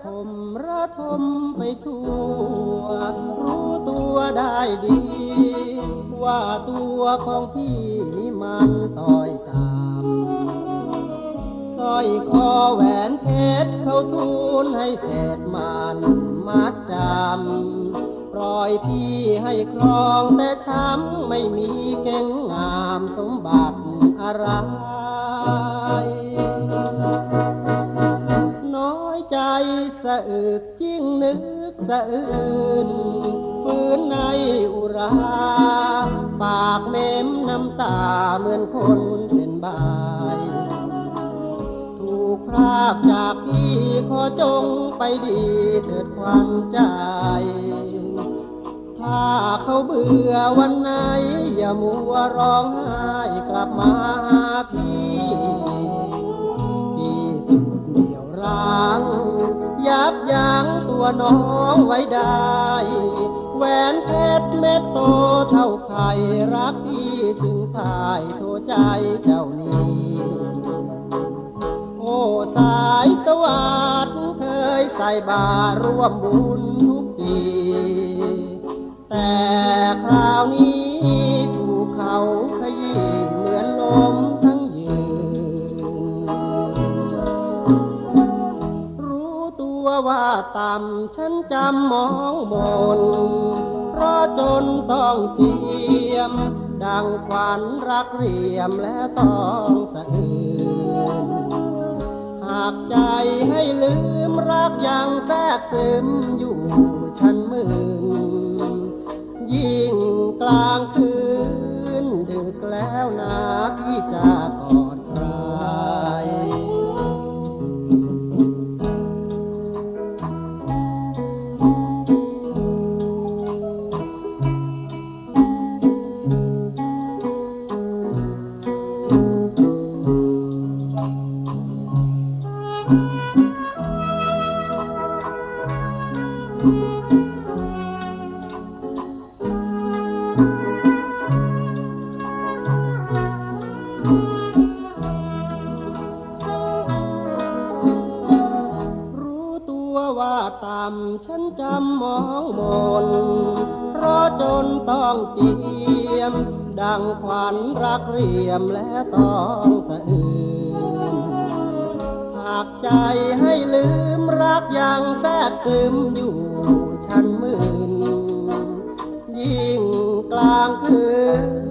เหลือคมระทมไปทั่ว รู้ตัวได้ดี ว่าตัวของพี่นี่มันต้อยตามสร้อยคอแหวนเพชรเขาทูลให้เศษมันมัดจำปล่อยพี่ให้ครองแต่ช้ำไม่มีเก่งงามสมบัติอะไระอึกยิ่งนึกสะอื่นฝืนในอุรา ปากเม้มน้ำตาเหมือนคนเป็นบาย ถูกพรากจากพี่ขอจงไปดีเถิดควันใจ ถ้าเขาเบื่อวันไหน อย่ามัวร้องไห้กลับมาหาพี่ พี่สุดเดี่ยวร้าง งตัวน้องไว้ได้ แหวนเพชรเม็ดโตเท่าไข่รักพี่จึงพายโทใจเจ้านี้โอ้สายสวัสดิ์เคยใส่บาตรร่วมบุญทุกปี แต่คราวนี้ ว่าต่ำฉันจำมองมนเพราะจนต้องเทียม ดังขวัญรักเรียมและต้องสะอื้นหากใจให้ลืมรักยังแทรกซึมอยู่ฉันมึนยิ่งกลางคืนดึกแล้วนะพี่จะกอ รู้ตัวว่าต่ำฉันจำมองมนเพราะจนต้องเจียม ดังขวัญรักเรียมและต้องสะอื้นากใจให้ลืมรักยังแทรกซึมอยู่ชั้นมื่น ยิ่งกลางคืน